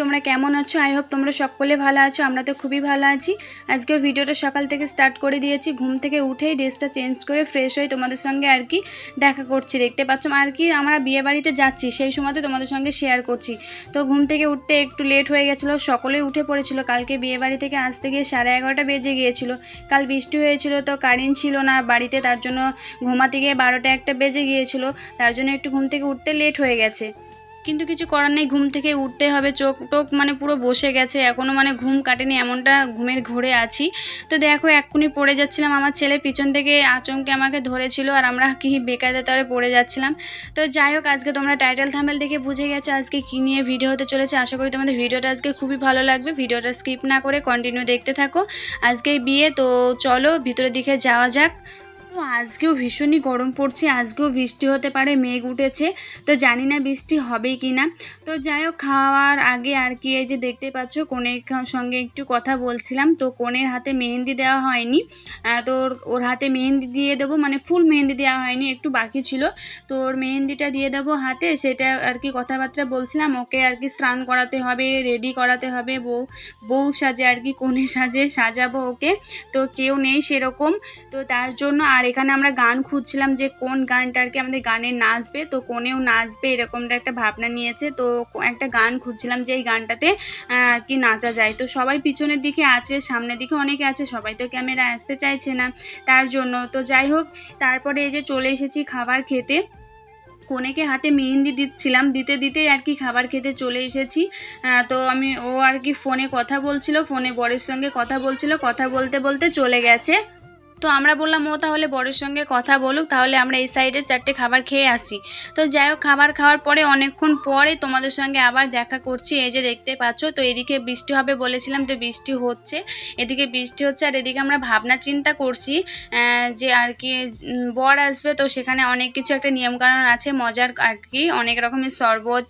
তোমরা কেমন আছো? আই হোপ তোমরা সকলে ভালো আছো, আমরা তো খুবই ভালো আছি। আজকে ভিডিওটা সকাল থেকে স্টার্ট করে দিয়েছি, ঘুম থেকে উঠেই ড্রেসটা চেঞ্জ করে ফ্রেশ হয়ে তোমাদের সঙ্গে আর কি দেখা করছি। দেখতে পাচ্ছ, আর কি আমরা বিয়ে বাড়িতে যাচ্ছি, সেই সময়তে তোমাদের সঙ্গে শেয়ার করছি। তো ঘুম থেকে উঠতে একটু লেট হয়ে গেছিল সকলেই উঠে পড়েছিল। কালকে বিয়ে বাড়ি থেকে আসতে গিয়ে সাড়ে এগারোটা বেজে গিয়েছিল। কাল বৃষ্টি হয়েছিল তো কারেন্ট ছিল না বাড়িতে, তার জন্য ঘুমাতে গিয়ে বারোটা একটা বেজে গিয়েছিল। তার জন্য একটু ঘুম থেকে উঠতে লেট হয়ে গেছে। কিন্তু কিছু করার নেই, ঘুম থেকে উঠতে হবে, চোখ টোক মানে পুরো বসে গেছে এখনও মানে ঘুম কাটেনি, এমনটা ঘুমের ঘোরে আছি। তো দেখো, এক্ষুনি পড়ে যাচ্ছিলাম, আমার ছেলে পিছন থেকে আচমকে আমাকে ধরেছিল আর আমরা কি বেকায়দা তরে পড়ে যাচ্ছিলাম। তো যাই হোক, আজকে তোমরা টাইটেল থামেল দেখে বুঝে গেছো আজকে কী নিয়ে ভিডিও হতে চলেছে। আশা করি তোমাদের ভিডিওটা আজকে খুবই ভালো লাগবে, ভিডিওটা স্কিপ না করে কন্টিনিউ দেখতে থাকো। আজকে বিয়ে, তো চলো ভিতরের দিকে যাওয়া যাক। আজকেও ভীষণই গরম পড়ছে, আজকেও বৃষ্টি হতে পারে, মেঘ উঠেছে, তো জানি না বৃষ্টি হবে কি না। তো যাই হোক, খাওয়ার আগে আর কি এই যে দেখতে পাচ্ছ, কনের সঙ্গে একটু কথা বলছিলাম, তো কনের হাতে মেহেন্দি দেওয়া হয়নি তো ওর হাতে মেহেন্দি দিয়ে দেবো মানে ফুল মেহেন্দি দেওয়া হয়নি, একটু বাকি ছিল, তো ওর মেহেন্দিটা দিয়ে দেবো হাতে, সেটা আর কি কথাবার্তা বলছিলাম, ওকে আর কি স্নান করাতে হবে, রেডি করাতে হবে, বউ বউ সাজে আর কি কনে সাজে, সাজাবো ওকে, তো কেউ নেই সেরকম, তো তার জন্য আর এখানে আমরা গান খুঁজছিলাম যে কোন গানটা আর কি আমাদের গানে নাচবে, তো কোনেও নাচবে এরকমটা একটা ভাবনা নিয়েছে, তো একটা গান খুঁজছিলাম যে এই গানটাতে আর কি নাচা যায়। তো সবাই পিছনের দিকে আছে, সামনের দিকে অনেকে আছে, সবাই তো ক্যামেরা আসতে চাইছে না তার জন্য। তো যাই হোক, তারপরে এই যে চলে এসেছি খাবার খেতে। কনেকে হাতে মেহেন্দি দিচ্ছিলাম, দিতে দিতেই আর কি খাবার খেতে চলে এসেছি। তো আমি, ও আর কি ফোনে কথা বলছিল, ফোনে বরের সঙ্গে কথা বলছিল, কথা বলতে বলতে চলে গেছে। তো আমরা বললাম, ও তাহলে বরের সঙ্গে কথা বলুক, তাহলে আমরা এই সাইডে চারটে খাবার খেয়ে আসি। তো যাই হোক, খাবার খাওয়ার পরে অনেকক্ষণ পরে তোমাদের সঙ্গে আবার দেখা করছি, এই যে দেখতে পাচ্ছ, তো এদিকে বৃষ্টি হবে বলেছিলাম তো বৃষ্টি হচ্ছে, এদিকে বৃষ্টি হচ্ছে আর এদিকে আমরা ভাবনা চিন্তা করছি যে আর কি বর আসবে তো সেখানে অনেক কিছু একটা নিয়মকানুন আছে, মজার আর কি, অনেক রকমের শরবত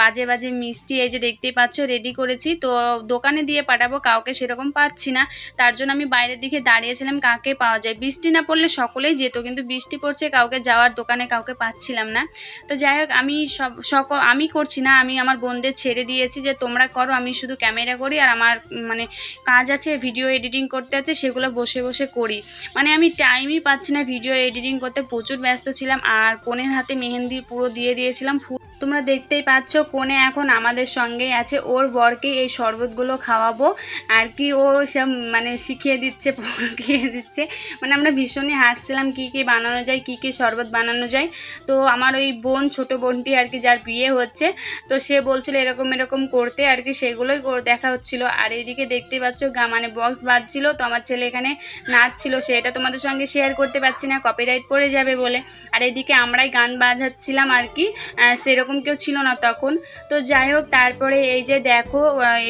বাজে বাজে মিষ্টি, এই যে দেখতেই পাচ্ছ রেডি করেছি, তো দোকানে দিয়ে পাঠাবো, কাউকে সেরকম পাচ্ছি না, তার জন্য আমি বাইরের দিকে দাঁড়িয়েছিলাম, কাকে পাওয়া যায়। বৃষ্টি না পড়লে সকলেই যেত, কিন্তু বৃষ্টি পড়ছে, কাউকে যাওয়ার দোকানে কাউকে পাচ্ছিলাম না। তো যাই হোক, আমি সব, সক, আমি করছি না, আমি আমার বোনদের ছেড়ে দিয়েছি যে তোমরা করো, আমি শুধু ক্যামেরা করি আর আমার মানে কাজ আছে, ভিডিও এডিটিং করতে আছে, সেগুলো বসে বসে করি। মানে আমি টাইমই পাচ্ছি না ভিডিও এডিটিং করতে, প্রচুর ব্যস্ত ছিলাম আর কোনের হাতে মেহেন্দি পুরো দিয়ে দিয়েছিলাম, ফুল তোমরা দেখতেই পাচ্ছ কোনে এখন আমাদের সঙ্গেই আছে। ওর বরকে এই শরবতগুলো খাওয়াবো। আর কি ও সব মানে শিখিয়ে দিচ্ছে পড়িয়ে দিচ্ছে। মানে আমরা ভীষণই হাসছিলাম কী কী বানানো যায় কী কী শরবত বানানো যায়। তো আমার ওই বোন ছোট বোনটি আর কি যার বিয়ে হচ্ছে তো সে বলছিল এরকম এরকম করতে। আর কি সেগুলোই দেখা হচ্ছিল। আর এইদিকে দেখতে পাচ্ছ গা মানে বক্স বাজছিল। তো আমার ছেলে এখানে নাচছিল। সেটা তোমাদের সঙ্গে শেয়ার করতে পারছি না কপিরাইট পড়ে যাবে বলে। আর এদিকে আমরাই গান বাজাচ্ছিলাম আর কি। আহ, সেরকম কেউ ছিল না তখন। তো যাই হোক, তারপরে এই যে দেখো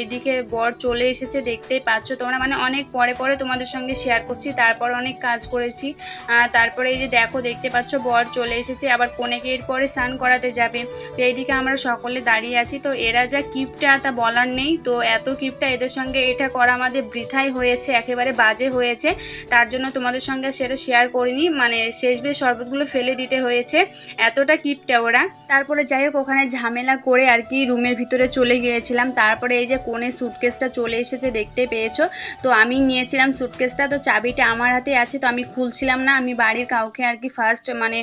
এদিকে বর চলে এসেছে, দেখতেই পাচ্ছ তোমরা। মানে অনেক পরে পরে তোমাদের সঙ্গে শেয়ার করছি, তারপর অনেক কাজ করেছি। তারপরে এই যে দেখো, দেখতে পাচ্ছ বর চলে এসেছে, আবার কোনেকে এরপরে স্নান করাতে যাবে। তো এইদিকে আমরা সকলে দাঁড়িয়ে আছি। তো এরা যা কিপটা, তা বলার নেই। তো এত কিপটা, এদের সঙ্গে এটা করা আমাদের বৃথাই হয়েছে, একেবারে বাজে হয়েছে। তার জন্য তোমাদের সঙ্গে সেটা শেয়ার করিনি। মানে শেষ বেশ শরবতগুলো ফেলে দিতে হয়েছে। এতটা কিপটা ওরা। তারপরে যাই হোক, ওখানে ঝামেলা করে আর কি রুমের ভিতরে চলে গিয়েছিলাম। তারপরে এই যে কোণে সুটকেসটা চলে এসেছে, দেখতে পেয়েছ? তো আমি নিয়েছিলাম সুটকেসটা তো চাবিটা আমার হাতে আছে, তো আমি খুলছিলাম না। আমি বাড়ির কাউকে আর কি ফার্স্ট মানে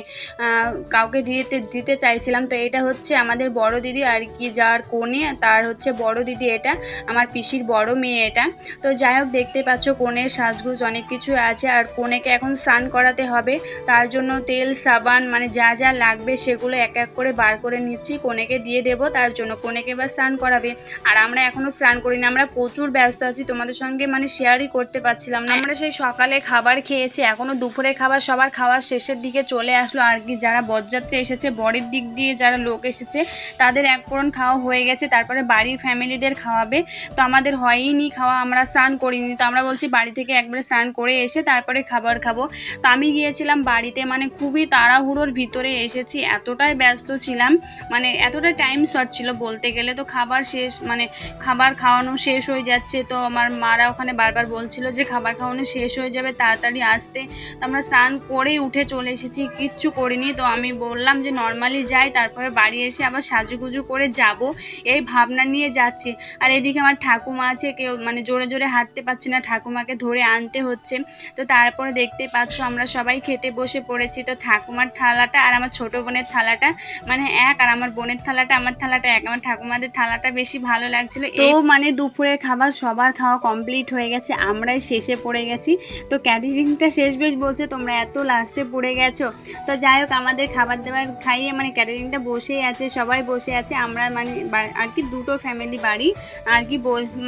কাউকে দিতে দিতে চাইছিলাম। তো এটা হচ্ছে আমাদের বড় দিদি আর কি যার কোণে, তার হচ্ছে বড় দিদি এটা, আমার পিসির বড় মেয়ে এটা। তো যাই হোক, দেখতে পাচ্ছ কোণের সাজগুজ অনেক কিছু আছে আর কোণেকে এখন স্নান করাতে হবে। তার জন্য তেল, সাবান মানে যা যা লাগবে সেগুলো এক এক করে বার করে নিচ্ছি কোণেকে দিয়ে দেবো, তার জন্য কোণেকে এবার স্নান করাবে। আর আমরা এখনও স্নান করিনি, আমরা প্রচুর ব্যস্ত আছি, তোমাদের সঙ্গে মানে শেয়ারই করতে পারছিলাম না। আমরা সেই সকালে খাবার খেয়েছি এখনও দুপুরে খাবার, সবার খাওয়ার শেষের দিকে চলে আসলো। আর কি যারা বরযাত্রী এসেছে, বরের দিক দিয়ে যারা লোক এসেছে, তাদের এক পূরণ খাওয়া হয়ে গেছে, তারপরে বাড়ির ফ্যামিলিদের খাওয়াবে। তো আমাদের হয়ইনি খাওয়া, আমরা স্নান করিনি। তো আমরা বলছি বাড়ি থেকে একবারে স্নান করে এসে তারপরে খাবার খাব। তো আমি গিয়েছিলাম বাড়িতে মানে খুবই তাড়াহুড়োর ভিতরে এসেছি, এতটাই ব্যস্ত ছিলাম। মানে এতটা টাইম শর্ট ছিল বলতে গেলে। তো খাবার শেষ মানে খাবার খাওয়ানো শেষ হয়ে যাচ্ছে। তো আমার মারা ওখানে বারবার বলছিল যে খাবার খাওয়ানো শেষ হয়ে যাবে, তাড়াতাড়ি আসতে। তো আমরা স্নান করেই উঠে চলে এসেছি, কিচ্ছু করিনি। তো আমি বললাম যে নর্মালি যাই, তারপরে বাড়ি এসে আবার সাজুগুজু করে যাব। এই ভাবনা নিয়ে যাচ্ছি। আর এদিকে আমার ঠাকুমা আছে, কেউ মানে জোরে জোরে হাঁটতে পারছে না, ঠাকুমাকে ধরে আনতে হচ্ছে। তো তারপরে দেখতে পাচ্ছ আমরা সবাই খেতে বসে পড়েছি। তো ঠাকুমার থালাটা আর আমার ছোট বোনের থালাটা মানে এক আর আমার বোনের থালাটা আমার থালাটা এক আমার ঠাকুমাদের থালাটা বেশি ভালো লাগছিল। তো মানে দুপুরের খাবার সবার খাওয়া কমপ্লিট হয়ে গেছে আমরাই শেষে পড়ে গেছি। তো ক্যাটারিংটা শেষ বেশ বলছে তোমরা এত লাস্টে পড়ে গেছো। তো যাই হোক আমাদের খাবার দাবার খাইয়ে মানে ক্যাটারিংটা বসেই আছে সবাই বসে আছে। আমরা মানে আর কি দুটো ফ্যামিলি বাড়ি আর কি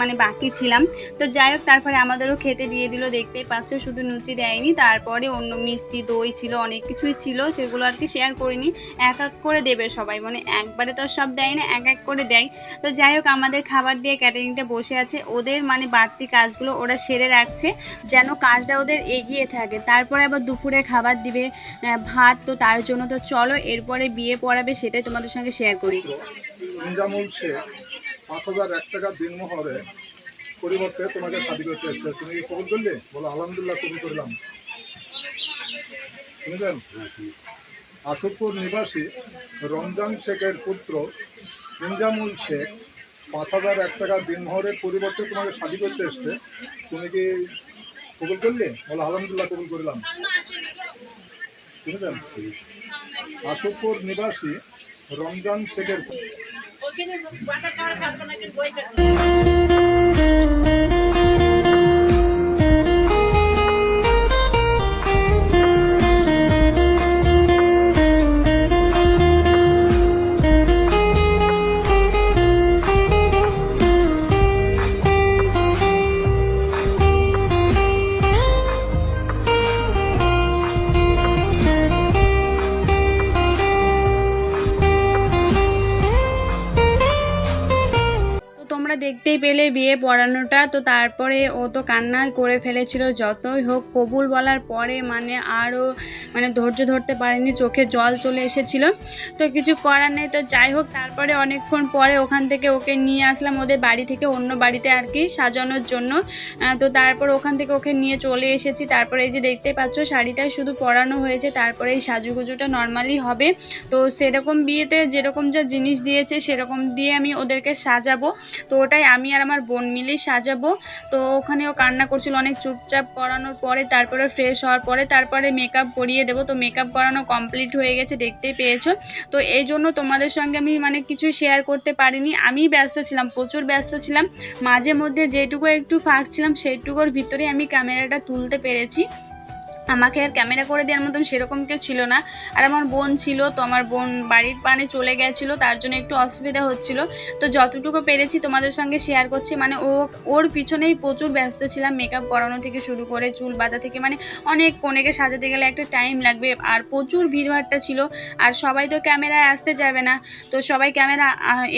মানে বাকি ছিলাম। তো যাই হোক তারপরে আমাদেরও খেতে দিয়ে দিল দেখতেই পাচ্ছ শুধু লুচি দেয়নি। তারপরে অন্য মিষ্টি দই ছিল অনেক কিছুই ছিল সেগুলো আর কি শেয়ার করিনি। এক এক করে দেবে সবাই মানে একবারে তো আর সব দেয় না এক এক করে দেয়। তো যাই হোক আমাদের খাবার দিয়ে ক্যাটারিংটা বসে আছে। ওদের মানে বাড়তি কাজগুলো ওরা সেরে রাখছে যেন কাজটা ওদের এগিয়ে থাকে। তারপরে আবার দুপুরে খাবার দিবে ভাত তো তার জন্য তো চলো এরপরে বিয়ে পড়াবে সেটাই তোমাদের সঙ্গে শেয়ার করি। ইনজামুল শেখ পাঁচ হাজার এক টাকা দিনমহরে পরিবর্তে তোমাকে শাদি করতে এসছে। তুমি কি কবুল করলে? বলো আলহামদুলিল্লাহ কবুল করলাম। শুনেছেন? আশুপুর নিবাসী রমজান শেখের পুত্র ইনজামুল শেখ পাঁচ হাজার এক টাকা দিনমহরের পরিবর্তে তোমাকে শাদি করতে এসছে। তুমি কি কবুল করলে? বলো, আলহামদুলিল্লাহ কবুল করলাম। আশুপুর নিবাসী রমজান শেখের পেলে বিয়ে পড়ানোটা তো তারপরে ও তো কান্নাই করে ফেলেছিল, যতই হোক কবুল বলার পরে মানে আরও মানে ধৈর্য ধরতে পারেনি, চোখে জল চলে এসেছিল। তো কিছু করার নেই, তো যাই হোক তারপরে অনেকক্ষণ পরে ওখান থেকে ওকে নিয়ে আসলাম, ওদের বাড়ি থেকে অন্য বাড়িতে আর কি সাজানোর জন্য। তো তারপর ওখান থেকে ওকে নিয়ে চলে এসেছি, তারপরে এই যে দেখতে পাচ্ছ শাড়িটাই শুধু পরানো হয়েছে, তারপরে এই সাজুগুজুটা নর্মালি হবে। তো সেরকম বিয়েতে যেরকম যা জিনিস দিয়েছে সেরকম দিয়ে আমি ওদেরকে সাজাবো। তো ওটাই আমি আর আমার বোন মিলেই সাজাবো। তো ওখানেও কান্না করছিল অনেক চুপচাপ করানোর পরে, তারপরে ফ্রেশ হওয়ার পরে, তারপরে মেকআপ করিয়ে দেবো। তো মেকআপ করানো কমপ্লিট হয়ে গেছে, দেখতেই পেয়েছ। তো এই জন্য তোমাদের সঙ্গে আমি মানে কিছু শেয়ার করতে পারিনি। আমি ব্যস্ত ছিলাম, প্রচুর ব্যস্ত ছিলাম। মাঝে মধ্যে যেটুকু একটু ফাঁক ছিলাম, সেইটুকুর ভিতরে আমি ক্যামেরাটা তুলতে পেরেছি। আমাকে আর ক্যামেরা করে দেওয়ার মতন সেরকম কেউ ছিল না। আর আমার বোন ছিল, তো আমার বোন বাড়ির পানে চলে গেছিল, তার জন্য একটু অসুবিধা হচ্ছিল। তো যতটুকু পেরেছি তোমাদের সঙ্গে শেয়ার করছি মানে ও, ওর পিছনেই প্রচুর ব্যস্ত ছিলাম মেকআপ করানো থেকে শুরু করে, চুল বাঁধা থেকে মানে অনেক কনেকে সাজাতে গেলে একটা টাইম লাগবে, আর প্রচুর ভিড়ভাট্টা ছিল। আর সবাই তো ক্যামেরায় আসতে যাবে না, তো সবাই ক্যামেরা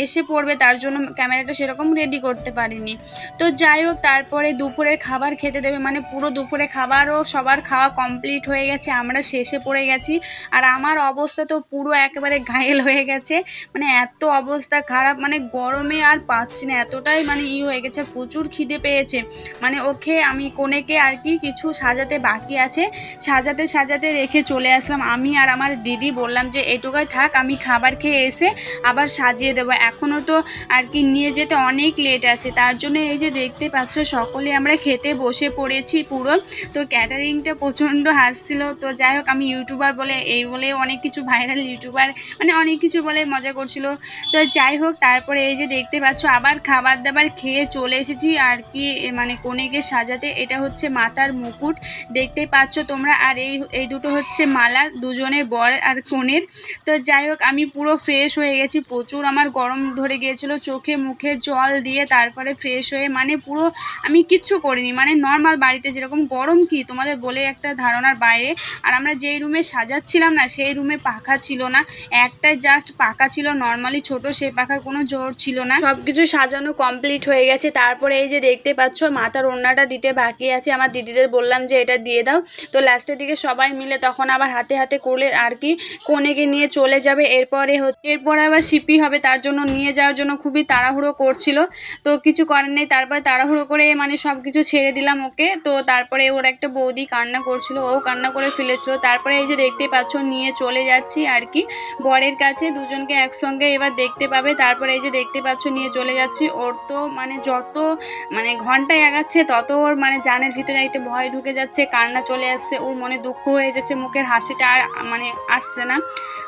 এসে পড়বে, তার জন্য ক্যামেরাটা সেরকম রেডি করতে পারিনি। তো যাই হোক, তারপরে দুপুরের খাবার খেতে দেবে মানে পুরো দুপুরে খাবারও সবার খাওয়া কমপ্লিট হয়ে গেছে, আমরা শেষে পড়ে গেছি। আর আমার অবস্থা তো পুরো একেবারে ঘায়েল হয়ে গেছে। মানে এত অবস্থা খারাপ মানে গরমে আর পাচ্ছি না, এতটাই মানে ই হয়ে গেছে, প্রচুর খিদে পেয়েছে। মানে ওকে আমি, কোনেকে আর কি কিছু সাজাতে বাকি আছে, সাজাতে সাজাতে রেখে চলে আসলাম। আমি আর আমার দিদি বললাম যে, এটুকাই থাক, আমি খাবার খেয়ে এসে আবার সাজিয়ে দেবো। এখনও তো আর কি নিয়ে যেতে অনেক লেট আছে। তার জন্য এই যে দেখতে পাচ্ছ, সকলে আমরা খেতে বসে পড়েছি পুরো। তো ক্যাটারিংটা প্রচণ্ড হাসছিল। তো যাই হোক, আমি ইউটিউবার বলে, এই বলে অনেক কিছু ভাইরাল ইউটিউবার মানে অনেক কিছু বলে মজা করছিল। তো যাই হোক, তারপরে এই যে দেখতে পাচ্ছ, আবার খাবার দাবার খেয়ে চলে এসেছি। আর কি মানে কনেকে সাজাতে, এটা হচ্ছে মাথার মুকুট। দেখতে পাচ্ছ তোমরা, আর এই এই দুটো হচ্ছে মালা, দুজনের বর আর কনের। তো যাই হোক, আমি পুরো ফ্রেশ হয়ে গেছি। প্রচুর আমার গরম ধরে গিয়েছিল, চোখে মুখে জল দিয়ে তারপরে ফ্রেশ হয়ে মানে পুরো আমি কিচ্ছু করিনি। মানে নর্মাল বাড়িতে যেরকম গরম কি? তোমাদের বলে একটা ধারণার বাইরে। আর আমরা যেই রুমে সাজাচ্ছিলাম না, সেই রুমে পাখা ছিল না। একটাই জাস্ট পাখা ছিল নর্মালি ছোট, সেই পাখার কোনো জোর ছিল না। সব কিছু সাজানো কমপ্লিট হয়ে গেছে। তারপরে এই যে দেখতে পাচ্ছ, মাথার ওড়নাটা দিতে বাকি আছে। আমার দিদিদের বললাম যে এটা দিয়ে দাও। তো লাস্টের দিকে সবাই মিলে তখন আবার হাতে হাতে করলে আর কি কনেকে নিয়ে চলে যাবে। এরপরে এরপরে আবার শিপি হবে, তার জন্য নিয়ে যাওয়ার জন্য খুবই তাড়াহুড়ো করছিল। তো কিছু করার নেই। তারপরে তাড়াহুড়ো করে মানে সব কিছু ছেড়ে দিলাম ওকে। তো তারপরে ওর একটা বৌদি কান্না করছিল। ও কান্না করে ফেলেছিল। তারপরে এই যে দেখতে পাচ্ছ, নিয়ে চলে যাচ্ছি আর কি। বরের কাছে দুজনকে একসঙ্গে এবার দেখতে পাবে। তারপরে এই যে দেখতে পাচ্ছ, নিয়ে চলে যাচ্ছি। ওর তো মানে যত মানে ঘন্টায় আগাচ্ছে তত ওর মানে জানের ভিতরে একটা ভয় ঢুকে যাচ্ছে, কান্না চলে আসছে। ওর মনে দুঃখ হয়ে যাচ্ছে, মুখের হাসিটা আর মানে আসছে না।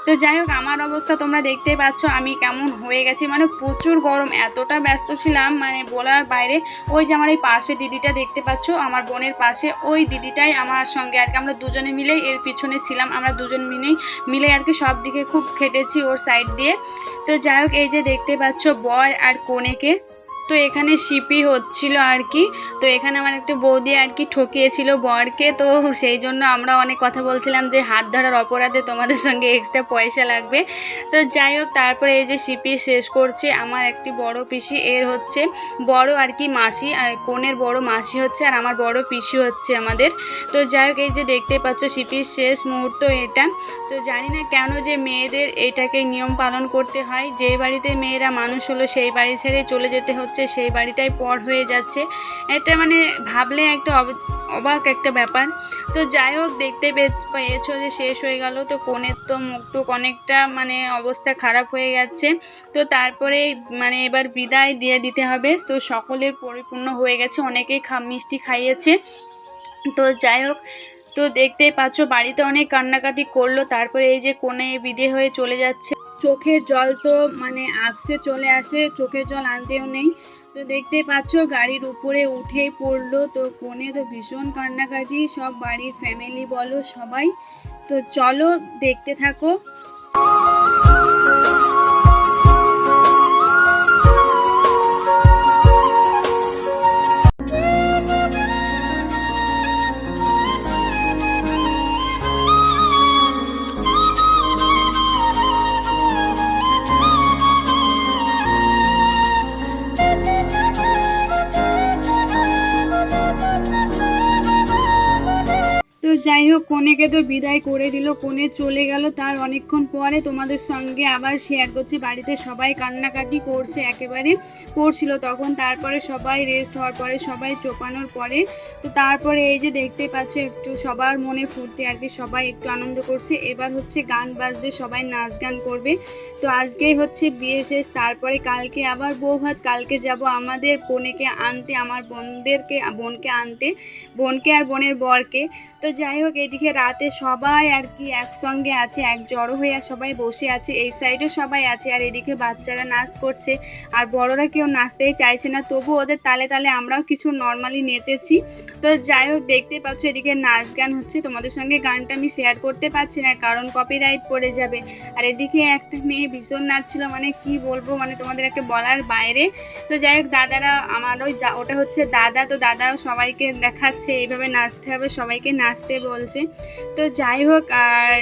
তো যাই হোক, আমার অবস্থা তোমরা দেখতেই পাচ্ছ, আমি কেমন হয়ে গেছি। মানে প্রচুর গরম, এতটা ব্যস্ত ছিলাম মানে বলার বাইরে। ওই যে আমার এই পাশে দিদিটা দেখতে পাচ্ছ, আমার বোনের পাশে। ওই দিদিটাই আমার সঙ্গে আর কি। আমরা দুজনে মিলেই এর পিছনে ছিলাম। আমরা দুজন মিলেই মিলে আর কি সব দিকে খুব খেটেছি ওর সাইড দিয়ে। তো যাই হোক, এই যে দেখতে পাচ্ছ বর আর কনেকে। তো এখানে শিপি হচ্ছিল আর কি। তো এখানে আমার একটা বৌদি আর কি ঠকিয়েছিল বরকে। তো সেই জন্য আমরা অনেক কথা বলছিলাম যে হাত ধরার অপরাধে তোমাদের সঙ্গে এক্সট্রা পয়সা লাগবে। তো যাই হোক, তারপরে এই যে শিপি শেষ করছে আমার একটি বড় পিসি। এর হচ্ছে বড় আর কি মাসি। কোনের বড় মাসি হচ্ছে আর আমার বড় পিসি হচ্ছে আমাদের। তো যাই হোক, এই যে দেখতে পাচ্ছ শিপির শেষ মুহূর্ত এটা। তো জানি না কেন যে মেয়েদের এটাকে নিয়ম পালন করতে হয়। যে বাড়িতে মেয়েরা মানুষ হলো, সেই বাড়ি ছেড়ে চলে যেতে হচ্ছে। সেই বাড়িটাই পর হয়ে যাচ্ছে। এটা মানে ভাবলে একটা অব- অবাক একটা ব্যাপার। তো যাই হোক, দেখতে পেয়েছ যে শেষ হয়ে গেল। তো কোণের তো মুখটুক অনেকটা মানে অবস্থা খারাপ হয়ে যাচ্ছে। তো তারপরে মানে এবার বিদায় দিয়ে দিতে হবে। তো সকলের পরিপূর্ণ হয়ে গেছে। অনেকেই খা, মিষ্টি খাইয়েছে। তো যাই হোক, তো দেখতেই পাচ্ছ বাড়িতে অনেক কান্নাকাটি করল। তারপরে এই যে কোণে বিদে হয়ে চলে যাচ্ছে। চোখের জল তো মানে আপসে চলে আসে, চোখের জল আনতেও নেই। তো দেখতে পাচ্ছ গাড়ির উপরে উঠেই পড়ল তো কোণে তো ভীষণ কান্নাকাটি, সব বাড়ির ফ্যামিলি বলো সবাই। তো চলো দেখতে থাকো। তো যাই হোক, কনেকে তো বিদায় করে দিল। কোণে চলে গেল। তার অনেকক্ষণ পরে তোমাদের সঙ্গে আবার শেয়ার করছি বাড়িতে সবাই কান্নাকাটি করছে, একেবারে করছিল। তখন তারপরে সবাই রেস্ট হওয়ার পরে, সবাই চোপানোর পরে, তো তারপরে এই যে দেখতে পাচ্ছ, একটু সবার মনে ফুর্তি আর কি, সবাই একটু আনন্দ করছে। এবার হচ্ছে গান বাজবে, সবাই নাচ গান করবে। তো আজকেই হচ্ছে বিয়ে শেষ। তারপরে কালকে আবার বউ ভাত। কালকে যাব আমাদের কনেকে আনতে, আমার বোনদেরকে, বোনকে আনতে, বোনকে আর বোনের বরকে। তো যাই হোক, এদিকে রাতে সবাই আর কি একসঙ্গে আছে, এক জড়ো হয়ে সবাই বসে আছে, এই সাইডেও সবাই আছে আর এদিকে বাচ্চারা নাচ করছে। আর বড়রা কেউ নাচতেই চাইছে না, তবু ওদের তালে তালে আমরাও কিছু নর্মালি নেচেছি। তো যাই হোক দেখতে পাচ্ছ এদিকে নাচ গান হচ্ছে। তোমাদের সঙ্গে গানটা আমি শেয়ার করতে পারছি না, কারণ কপিরাইট পড়ে যাবে। আর এদিকে একটা মেয়ে ভীষণ নাচছিল মানে কি বলব মানে তোমাদের একটা বলার বাইরে। তো যাই হোক, দাদারা আমার ওই ওটা হচ্ছে দাদা, তো দাদাও সবাইকে দেখাচ্ছে, এইভাবে নাচতে হবে, সবাইকে নাচতে বলছে। তো যাই হোক আর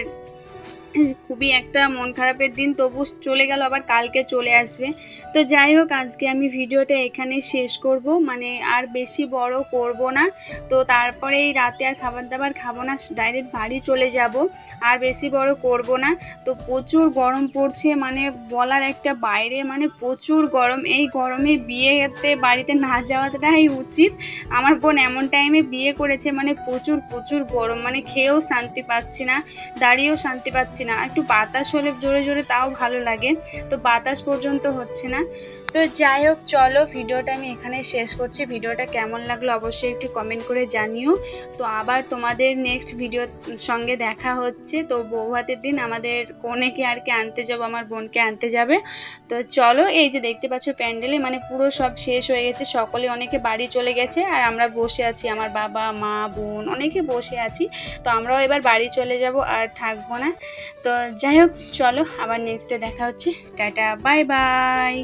খুবই একটা মন খারাপের দিন, তবু চলে গেল, আবার কালকে চলে আসবে। তো যাই হোক, আজকে আমি ভিডিওটা এখানে শেষ করব। মানে আর বেশি বড় করব না। তো তারপরে এই রাতে আর খাবার দাবার খাব না, ডাইরেক্ট বাড়ি চলে যাব। আর বেশি বড় করব না। তো প্রচুর গরম পড়ছে মানে বলার একটা বাইরে মানে প্রচুর গরম। এই গরমে বিয়েতে বাড়িতে না যাওয়াটাই উচিত। আমার বোন এমন টাইমে বিয়ে করেছে মানে প্রচুর প্রচুর গরম। মানে খেয়েও শান্তি পাচ্ছি না, দাঁড়িয়েও শান্তি পাচ্ছি না। একটু বাতাস হলে জোরে জোরে তাও ভালো লাগে। তো বাতাস পর্যন্ত হচ্ছে না। তো যাই হোক, চলো, ভিডিওটা আমি এখানে শেষ করছি। ভিডিওটা কেমন লাগল অবশ্যই একটু কমেন্ট করে জানিও। তো আবার তোমাদের নেক্সট ভিডিওর সঙ্গে দেখা হচ্ছে। তো বৌভাতের দিন আমাদের কনেকে আর কি আনতে যাব, আমার বোনকে আনতে যাবে। তো চলো, এই যে দেখতে পাচ্ছ প্যান্ডেলে মানে পুরো সব শেষ হয়ে গেছে। সকলে অনেকে বাড়ি চলে গেছে আর আমরা বসে আছি। আমার বাবা, মা, বোন অনেকে বসে আছি। তো আমরাও এবার বাড়ি চলে যাব আর থাকব না। তো যাই হোক, চলো, আবার নেক্সটে দেখা হচ্ছে। Tata bye bye